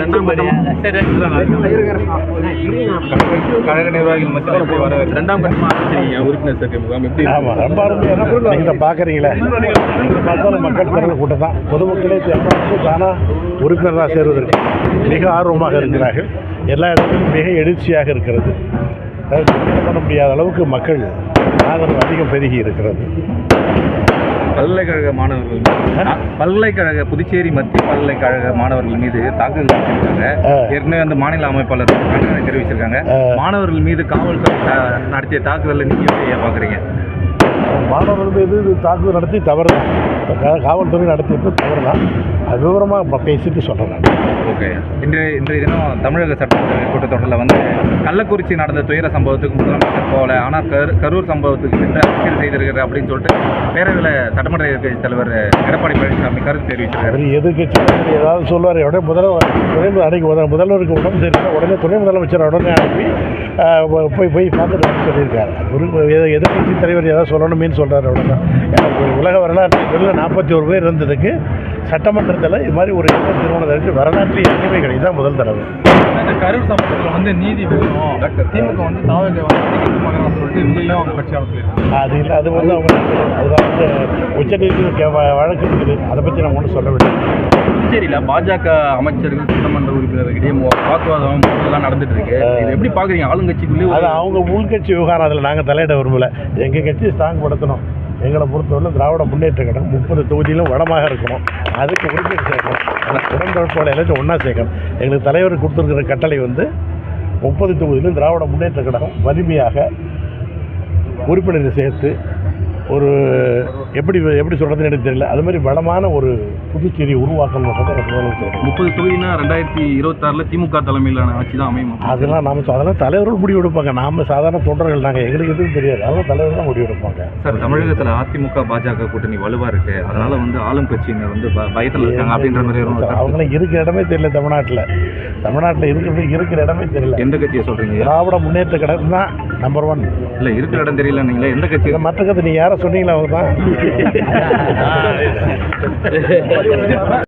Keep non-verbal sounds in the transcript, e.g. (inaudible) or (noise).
ரெண்டாம் கழக நிர்வாகிகள் மத்தியில் எப்படி வர ரெண்டாம் கட்டமாக ஆரம்பிச்சிருக்கீங்க உறுப்பினர் சேர்க்கை முகாம் எப்படி ஆமாம் ரொம்ப அருமையாக நீங்கள் இதை பார்க்குறீங்களே பார்த்தாலும் மக்கள் திரள் கூட்டம் தான் பொதுமக்களே தேர்ந்தெடுத்து தானாக உறுப்பினராக சேருவதற்கு. மிக ஆர்வமாக இருக்கிறார்கள். எல்லா இடங்களிலும் மிக எழுச்சியாக இருக்கிறது. பண்ண முடியாத அளவுக்கு மக்கள் ஆதரவு அதிகம் பெருகி இருக்கிறது. பல்கலைக்கழக மாணவர்கள் பல்கலைக்கழக புதுச்சேரி மத்திய பல்கலைக்கழக மாணவர்கள் மீது தாக்குதல் நடத்திருக்காங்க. ஏற்கனவே அந்த மாநில அமைப்பாளர் தெரிவிச்சிருக்காங்க. மாணவர்கள் மீது காவல்துறை நடத்திய தாக்குதலை நீங்க எப்படி பாக்குறீங்க மாணவர்கள் மீது இது தாக்குதல் நடத்தி தவறு தான் காவல்துறை நடத்தியது தவறு தான் அது விவரமாக பேசிட்டு சொல்கிறேன் ஓகே. இன்றைய இன்றைய தினம் தமிழக சட்டமன்ற கூட்டத்தொடரில் வந்து கள்ளக்குறிச்சி நடந்த துயர சம்பவத்துக்கு முதலமைச்சர் போகல. ஆனால் கரு கரூர் சம்பவத்துக்கு சென்று அரசியல் செய்திருக்கிறார் அப்படின்னு சொல்லிட்டு பேரவையில் சட்டமன்ற எதிர்க்கட்சி தலைவர் எடப்பாடி பழனிசாமி கருத்து தெரிவிச்சிருக்காரு. எதிர்கட்சி ஏதாவது சொல்லுவார். உடனே முதல்வர் துணை முதல் முதல்வருக்கு உடம்பு சரியில்லை. உடனே துணை முதலமைச்சர் உடனே அனுப்பி போய் போய் பார்த்துட்டு சொல்லியிருக்காரு. ஒரு எதிர்- எதிர்க்கட்சி தலைவர் ஏதாவது சொல்லணுமேனு சொல்கிறார் எனக்கு உலக வரலாற்றில் நாற்பத்தி ஒரு பேர் இருந்ததுக்கு சட்டமன்றத்தில் இது மாதிரி ஒரு எண்ணம் திருமணம் இருக்கு வரலாற்றில் எங்கேயுமே கிடையாது முதல் தடவை. இந்த கரூர் சம்பவத்தில் வந்து நீதி வேணும். திமுக வந்து தாவக சொல்லிட்டு விஜயும் அவங்க சொல்லியிருக்காங்க அது இல்லை அது வந்து அவங்க அதுதான் வந்து உச்சநீதிமன்ற வழக்கு இருக்குது. அதை பற்றி நான் ஒன்றும் சொல்ல வேண்டியது புதுச்சேரியில் பாஜக அமைச்சர்கள் சட்டமன்ற உறுப்பினர்களிடையே வாக்குவாதம் எல்லாம் நடந்துட்டு இருக்கு இது எப்படி பாக்குறீங்க? ஆளுங்கட்சிக்குள்ளேயே அது அவங்க உள்கட்சி விவகாரம் அதில் நாங்கள் தலையிட விரும்பல. எங்கள் கட்சியை ஸ்ட்ராங் படுத்தணும். எங்களை பொறுத்தவரை திராவிட முன்னேற்ற கழகம் முப்பது தொகுதியிலும் வளமாக இருக்கணும். அதுக்கு உறுப்பினர் சேர்க்கணும். உடன்பிறப்போட எல்லாத்தையும் ஒன்றா சேர்க்கணும். எங்களுக்கு தலைவர் கொடுத்துருக்கிற கட்டளை வந்து முப்பது தொகுதியிலும் திராவிட முன்னேற்ற கழகம் வலிமையாக உறுப்பினரை சேர்த்து ஒரு எப்படி எப்படி சொல்கிறதுன்னு எனக்கு தெரியல. அது மாதிரி வளமான ஒரு புதுச்சேரியை உருவாக்கணுன்றது எனக்கு தெரியும் முப்பது தொகுதினா ரெண்டாயிரத்தி இருபத்தாறுல திமுக தலைமையிலான ஆட்சி தான் அமையும். அதெல்லாம் நாம அதெல்லாம் தலைவர்கள் முடிவு எடுப்பாங்க. நாம சாதாரண தொண்டர்கள் நாங்கள் எங்களுக்கு எதுவும் தெரியாது. அதெல்லாம் தலைவர் தான் முடிவு எடுப்பாங்க. சார் தமிழகத்துல அதிமுக பாஜக கூட்டணி வலுவா இருக்கு. அதனால வந்து ஆளும் கட்சியினர் வந்து பயத்துல இருக்காங்க அப்படின்ற மாதிரி. அவங்களும் இருக்கிற இடமே தெரியல தமிழ்நாட்டில். தமிழ்நாட்டில் இருக்கிறது இருக்கிற இடமே தெரியல. எந்த கட்சியை சொல்றீங்க? திராவிட முன்னேற்ற கழகம் தான் நம்பர் ஒன் இல்ல இருக்கிற இடம் தெரியல நீங்களே. எந்த கட்சி? மற்ற கதை நீ யாரை சொன்னீங்களா அவங்க தான் (laughs) (laughs)